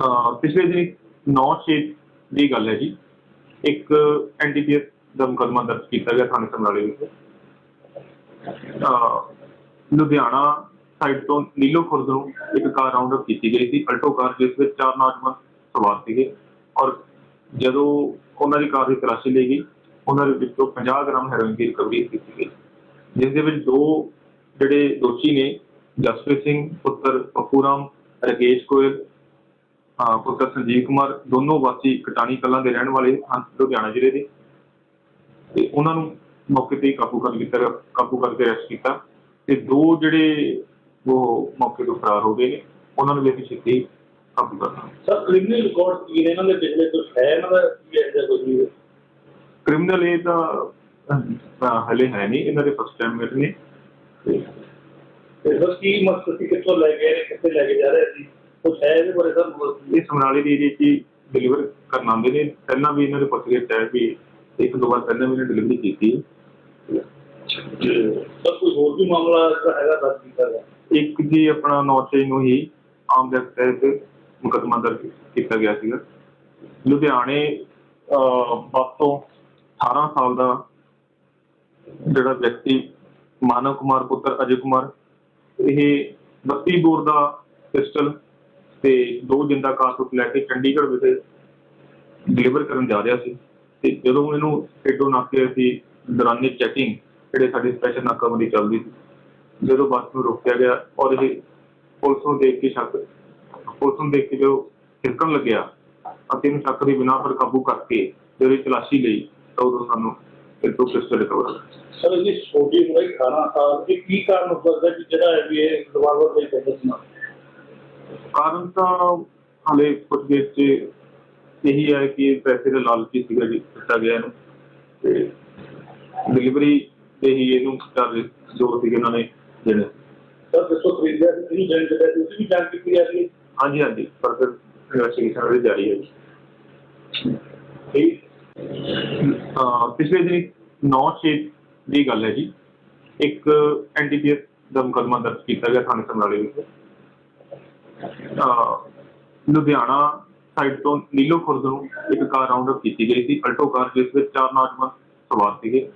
ਅਹ ਪਿਛਲੇ ਦਿਨ 9/6 ਦੀ ਗੱਲ ਹੈ ਜੀ, ਇੱਕ ਐਨਡੀਪੀਐਸ ਦਾ ਮੁਕੱਦਮਾ ਦਰਜ ਕੀਤਾ ਗਿਆ ਥਾਣੇ ਸਮਰਾਲੇ ਵਿੱਚ। ਲੁਧਿਆਣਾ ਸਾਈਡ ਤੋਂ ਨੀਲੋ ਖੁਰਦ ਨੂੰ ਇੱਕ ਕਾਰ ਰਾਉਂਡ ਅਪ ਕੀਤੀ ਗਈ ਸੀ, ਅਲਟੋ ਕਾਰ ਜਿਸ ਵਿੱਚ ਚਾਰ ਨੌਜਵਾਨ ਸਵਾਰ ਸੀਗੇ ਔਰ ਜਦੋਂ ਉਹਨਾਂ ਦੀ ਕਾਰ ਦੀ ਤਲਾਸ਼ੀ ਲਈ ਗਈ, ਉਹਨਾਂ ਦੇ ਵਿੱਚੋਂ 50 ਗ੍ਰਾਮ ਹੈਰੋਇਨ ਦੀ ਰਿਕਵਰੀ ਕੀਤੀ ਗਈ। ਜਿਸ ਦੇ ਵਿੱਚ ਦੋ ਜਿਹੜੇ ਦੋਸ਼ੀ ਨੇ, ਜਸਪ੍ਰੀਤ ਸਿੰਘ, ਪੁੱਤਰ ਪਪੂਰਾਮ ਰਕੇਸ਼ ਕੋਇਲ ਪੁੱਤਰ ਸੰਜੀਵ ਕੁਮਾਰ ਦੋਨੋਂ ਵਾਸੀ ਕਟਾਣੀ ਕਲਾਂ ਦੇ ਰਹਿਣ ਵਾਲੇ ਹਨ ਲੁਧਿਆਣਾ ਜ਼ਿਲ੍ਹੇ ਦੇ। ਤੇ ਉਹਨਾਂ ਨੂੰ ਮੌਕੇ ਤੇ ਹੀ ਕਾਬੂ ਕਰ ਲਿੱਤਾ ਕਾਬੂ ਕਰਕੇ ਅਰੈਸਟ ਕੀਤਾ। ਤੇ ਦੋ ਜਿਹੜੇ ਉਹ ਮੌਕੇ ਤੋਂ ਫਰਾਰ ਹੋ ਗਏ ਨੇ ਉਹਨਾਂ ਨੂੰ ਵੀ ਛੇਤੀ ਕਾਬੂ ਕਰਨਾ। ਸਰ ਕ੍ਰਿਮੀਨਲ ਰਿਕਾਰਡ ਕੀ ਨੇ? ਇਹਨਾਂ ਦੇ ਪਿਛਲੇ ਕੁਝ ਹੈ ਇਹਨਾਂ ਦਾ ਕੀ ਹੈ ਜਾਂ ਕੁਝ ਨਹੀਂ ਕ੍ਰਿਮੀਨਲ ਇਹ ਤਾਂ ਹਲੇ ਹੈ ਨਹੀਂ ਇਹਨਾਂ ਦੇ ਫਸਟ ਟਾਈਮ ਮੇਰੇ ਨੇ। ਤੇ ਸਰ ਕੀ ਮਕਸਦ ਸੀ? ਕਿੱਥੋਂ ਲੈ ਗਏ ਨੇ? ਕਿੱਥੇ ਲੈ ਕੇ ਜਾ ਰਹੇ ਸੀ? ਇਹਦੇ ਬਾਰੇ ਸਰ ਇਹ ਸਮਰਾਲੇ ਦੀ ਏਰੀਆ 'ਚ ਡਿਲੀਵਰ ਕਰਨ ਆਉਂਦੇ ਨੇ ਪਹਿਲਾਂ ਵੀ ਇਹਨਾਂ ਦੇ ਪੁੱਛਗਿੱਛ ਹੈ ਵੀ ਇੱਕ ਦੋ ਵਾਰ ਪਹਿਲਾਂ ਵੀ ਇਹਨੇ ਡਿਲੀਵਰੀ ਕੀਤੀ ਹੈ। ਸਰ ਕੋਈ ਹੋਰ ਵੀ ਮਾਮਲਾ ਜਿਹੜਾ ਹੈਗਾ ਦਰਜ ਕੀਤਾ ਗਿਆ? ਇੱਕ ਜੀ ਆਪਣਾ ਨੌਚੇ ਨੂੰ ਹੀ ਆਮ ਦੇ ਤਹਿਤ ਮੁਕੱਦਮਾ ਦਰਜ ਕੀਤਾ ਗਿਆ ਸੀਗਾ। ਲੁਧਿਆਣੇ ਬੱਸ ਤੋਂ 18 ਸਾਲ ਦਾ ਜਿਹੜਾ ਵਿਅਕਤੀ ਮਾਨਵ ਕੁਮਾਰ ਪੁੱਤਰ ਅਜੇ ਕੁਮਾਰ ਇਹ 32 ਬੋਰ ਦਾ ਪਿਸਟਲ ਤੇ ਦੋ ਜਿੰਦਾ ਕਾਰਤੂਸ ਲੈ ਕੇ ਚੰਡੀਗੜ੍ਹ ਵਿਖੇ ਡਿਲੀਵਰ ਕਰਨ ਜਾ ਰਿਹਾ ਸੀ। ਤੇ ਜਦੋਂ ਇਹਨੂੰ ਏਡੋ ਨਾਕੇ ਅਸੀਂ ਦੌਰਾਨੇ ਚੈਕਿੰਗ ਜਿਹੜੇ ਸਾਡੀ ਸਪੈਸ਼ਲ ਨਾਕਾਬੰਦੀ ਚੱਲਦੀ ਸੀ, ਜਦੋਂ ਬੱਸ ਨੂੰ ਰੋਕਿਆ ਗਿਆ ਔਰ ਇਹ ਪੁਲਿਸ ਨੂੰ ਦੇਖ ਕੇ ਸ਼ੱਕ, ਪੁਲਿਸ ਨੂੰ ਦੇਖ ਕੇ ਜੋ ਹਿਰਕਣ ਲੱਗਿਆ ਅਤੇ ਇਹਨੂੰ ਸ਼ੱਕ ਦੀ ਬਿਨਾਂ ਪਰ ਕਾਬੂ ਕਰਕੇ ਜਦੋਂ ਇਹ ਤਲਾਸ਼ੀ ਲਈ ਤਾਂ ਉਦੋਂ ਸਾਨੂੰ ਇਹ ਤੋਂ ਪਿਸਟਲ ਰਿਕਵਰ ਹੋਇਆ ਸਰ ਇਹਦੀ ਛੋਟੀ ਉਮਰ ਹੀ 18 ਸਾਲ ਇਹ ਕੀ ਕਾਰਨ ਹੋ ਸਕਦਾ ਕਿ ਜਿਹੜਾ ਇਹ ਰਿਵਾਲਵਰ ਦੇ ਪੈਸੇ ਕਾਰਨ ਤਾਂ ਹਾਲੇ ਕੁਝ ਦੇਰ ਚ ਇਹੀ ਹੈ ਕਿ ਪੈਸੇ ਦੇ ਲਾਲਚੀ ਸੀਗਾ ਜੀ ਦਿੱਤਾ ਗਿਆ ਇਹਨੂੰ। ਤੇ ਡਿਲੀਵਰੀ ਤੇ ਹੀ ਇਹਨੂੰ ਕਰ ਜੋ ਸੀਗੇ ਇਹਨਾਂ ਨੇ ਦੇਣੇ। ਸਰ ਦੱਸੋ ਖਰੀਦਿਆ ਸੀ ਕਿਹਨੂੰ ਜਾਣ ਦਿੱਤਾ ਤੁਸੀਂ ਵੀ ਜਾਂਚ ਕੀਤੀ ਜੀ? ਹਾਂਜੀ ਹਾਂਜੀ ਫਰਦਰ ਇਨਵੈਸਟੀਗੇਸ਼ਨ ਅਜੇ ਜਾਰੀ ਹੈ ਜੀ। ਠੀਕ। ਪਿਛਲੇ ਦਿਨ 9/6 ਦੀ ਗੱਲ ਹੈ ਜੀ। ਇੱਕ ਐਨਡੀਪੀਐਸ ਦਾ ਮੁਕੱਦਮਾ ਦਰਜ ਕੀਤਾ ਗਿਆ ਥਾਣੇ ਸਮਰਾਲੇ ਵਿੱਚ। ਲੁਧਿਆਣਾ ਸਾਈਡ ਤੋਂ ਨੀਲੋ ਖੁਰਦ ਨੂੰ ਇੱਕ ਕਾਰ ਰਾਉਂਡ ਅਪ ਕੀਤੀ ਗਈ ਸੀ। ਅਲਟੋ ਕਾਰ ਜਿਸ ਵਿੱਚ ਚਾਰ ਨੌਜਵਾਨ ਸਵਾਰ ਸੀਗੇ।